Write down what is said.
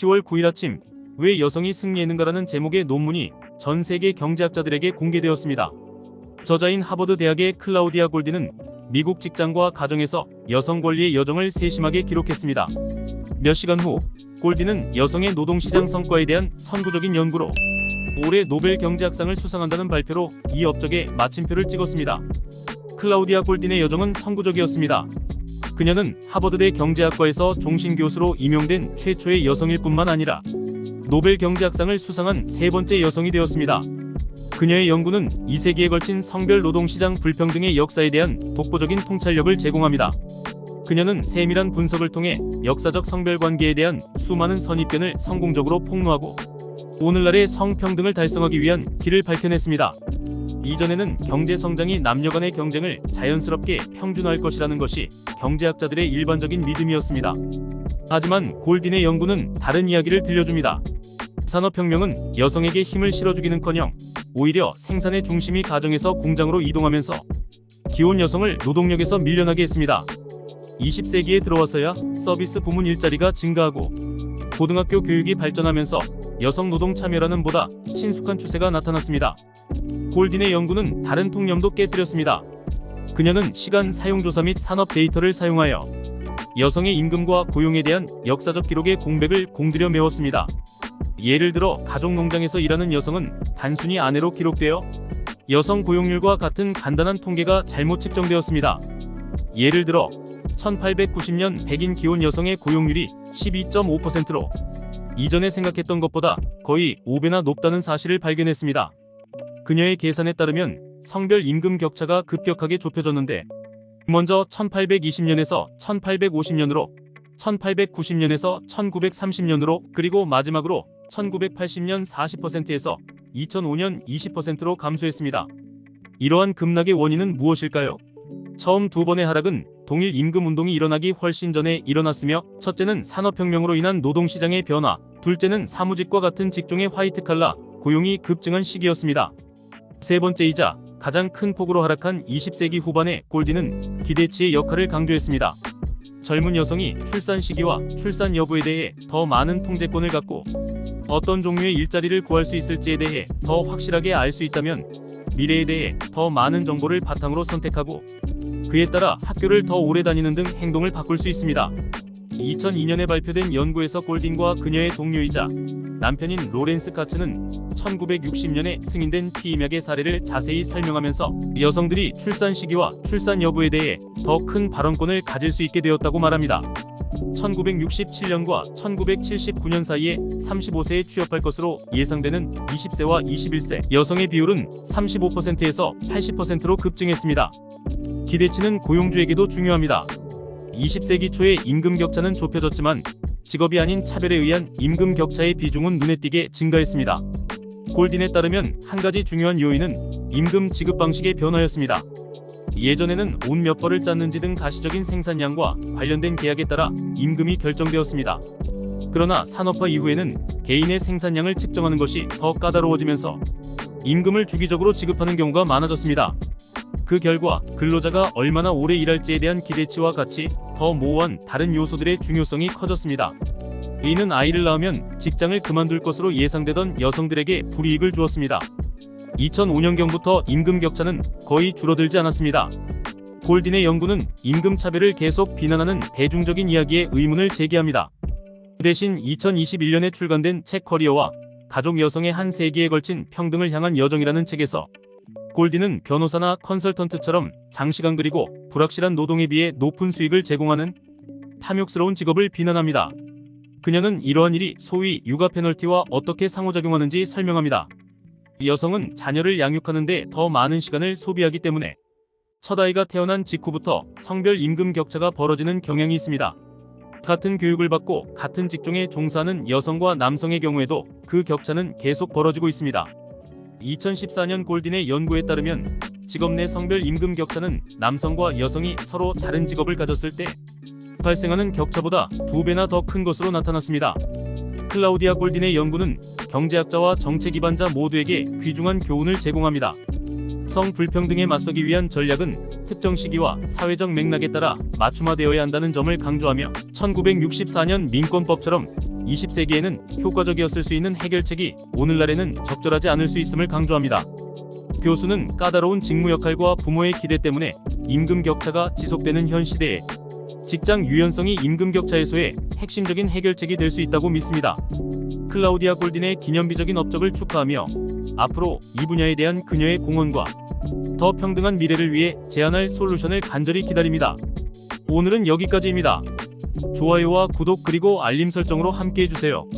10월 9일 아침 왜 여성이 승리했는가라는 제목의 논문이 전 세계 경제학자들에게 공개되었습니다. 저자인 하버드 대학의 클라우디아 골디는 미국 직장과 가정에서 여성 권리의 여정을 세심하게 기록했습니다. 몇 시간 후 골디는 여성의 노동시장 성과에 대한 선구적인 연구로 올해 노벨 경제학상을 수상한다는 발표로 이 업적에 마침표를 찍었습니다. 클라우디아 골딘의 여정은 선구적이었습니다. 그녀는 하버드대 경제학과에서 종신 교수로 임용된 최초의 여성일 뿐만 아니라 노벨 경제학상을 수상한 세 번째 여성이 되었습니다. 그녀의 연구는 2세기에 걸친 성별 노동시장 불평등의 역사에 대한 독보적인 통찰력을 제공합니다. 그녀는 세밀한 분석을 통해 역사적 성별 관계에 대한 수많은 선입견을 성공적으로 폭로하고 오늘날의 성평등을 달성하기 위한 길을 밝혀냈습니다. 이전에는 경제 성장이 남녀 간의 경쟁을 자연스럽게 평준화할 것이라는 것이 경제학자들의 일반적인 믿음이었습니다. 하지만 골딘의 연구는 다른 이야기를 들려줍니다. 산업혁명은 여성에게 힘을 실어주기는커녕 오히려 생산의 중심이 가정에서 공장으로 이동하면서 기혼 여성을 노동력에서 밀려나게 했습니다. 20세기에 들어와서야 서비스 부문 일자리가 증가하고 고등학교 교육이 발전하면서 여성 노동 참여라는 보다 친숙한 추세가 나타났습니다. 골딘의 연구는 다른 통념도 깨뜨렸습니다. 그녀는 시간 사용조사 및 산업 데이터를 사용하여 여성의 임금과 고용에 대한 역사적 기록의 공백을 공들여 메웠습니다. 예를 들어 가족 농장에서 일하는 여성은 단순히 아내로 기록되어 여성 고용률과 같은 간단한 통계가 잘못 측정되었습니다. 예를 들어 1890년 백인 기혼 여성의 고용률이 12.5%로 이전에 생각했던 것보다 거의 5배나 높다는 사실을 발견했습니다. 그녀의 계산에 따르면 성별 임금 격차가 급격하게 좁혀졌는데 먼저 1820년에서 1850년으로 1890년에서 1930년으로 그리고 마지막으로 1980년 40%에서 2005년 20%로 감소했습니다. 이러한 급락의 원인은 무엇일까요? 처음 두 번의 하락은 동일 임금 운동이 일어나기 훨씬 전에 일어났으며 첫째는 산업혁명으로 인한 노동시장의 변화, 둘째는 사무직과 같은 직종의 화이트 칼라 고용이 급증한 시기였습니다. 세 번째이자 가장 큰 폭으로 하락한 20세기 후반에 골디는 기대치의 역할을 강조했습니다. 젊은 여성이 출산 시기와 출산 여부에 대해 더 많은 통제권을 갖고 어떤 종류의 일자리를 구할 수 있을지에 대해 더 확실하게 알 수 있다면 미래에 대해 더 많은 정보를 바탕으로 선택하고 그에 따라 학교를 더 오래 다니는 등 행동을 바꿀 수 있습니다. 2002년에 발표된 연구에서 골딘과 그녀의 동료이자 남편인 로렌스 카츠는 1960년에 승인된 피임약의 사례를 자세히 설명하면서 여성들이 출산 시기와 출산 여부에 대해 더 큰 발언권을 가질 수 있게 되었다고 말합니다. 1967년과 1979년 사이에 35세에 취업할 것으로 예상되는 20세와 21세 여성의 비율은 35%에서 80%로 급증했습니다. 기대치는 고용주에게도 중요합니다. 20세기 초에 임금 격차는 좁혀졌지만 직업이 아닌 차별에 의한 임금 격차의 비중은 눈에 띄게 증가했습니다. 골딘에 따르면 한 가지 중요한 요인은 임금 지급 방식의 변화였습니다. 예전에는 옷몇 벌을 짰는지 등 가시적인 생산량과 관련된 계약에 따라 임금이 결정되었습니다. 그러나 산업화 이후에는 개인의 생산량을 측정하는 것이 더 까다로워지면서 임금을 주기적으로 지급하는 경우가 많아졌습니다. 그 결과 근로자가 얼마나 오래 일할지에 대한 기대치와 같이 더 모호한 다른 요소들의 중요성이 커졌습니다. 이는 아이를 낳으면 직장을 그만둘 것으로 예상되던 여성들에게 불이익을 주었습니다. 2005년경부터 임금 격차는 거의 줄어들지 않았습니다. 골딘의 연구는 임금 차별을 계속 비난하는 대중적인 이야기에 의문을 제기합니다. 그 대신 2021년에 출간된 책 커리어와 가족 여성의 한 세기에 걸친 평등을 향한 여정이라는 책에서 골디는 변호사나 컨설턴트처럼 장시간 그리고 불확실한 노동에 비해 높은 수익을 제공하는 탐욕스러운 직업을 비난합니다. 그녀는 이러한 일이 소위 육아 페널티와 어떻게 상호작용하는지 설명합니다. 여성은 자녀를 양육하는데 더 많은 시간을 소비하기 때문에 첫 아이가 태어난 직후부터 성별 임금 격차가 벌어지는 경향이 있습니다. 같은 교육을 받고 같은 직종에 종사하는 여성과 남성의 경우에도 그 격차는 계속 벌어지고 있습니다. 2014년 골딘의 연구에 따르면 직업 내 성별 임금 격차는 남성과 여성이 서로 다른 직업을 가졌을 때 발생하는 격차보다 두 배나 더 큰 것으로 나타났습니다. 클라우디아 골딘의 연구는 경제학자와 정책 기반자 모두에게 귀중한 교훈을 제공합니다. 성 불평등에 맞서기 위한 전략은 특정 시기와 사회적 맥락에 따라 맞춤화되어야 한다는 점을 강조하며 1964년 민권법처럼 20세기에는 효과적이었을 수 있는 해결책이 오늘날에는 적절하지 않을 수 있음을 강조합니다. 교수는 까다로운 직무 역할과 부모의 기대 때문에 임금 격차가 지속되는 현 시대에 직장 유연성이 임금 격차 해소의 핵심적인 해결책이 될 수 있다고 믿습니다. 클라우디아 골딘의 기념비적인 업적을 축하하며 앞으로 이 분야에 대한 그녀의 공헌과 더 평등한 미래를 위해 제안할 솔루션을 간절히 기다립니다. 오늘은 여기까지입니다. 좋아요와 구독 그리고 알림 설정으로 함께 해주세요.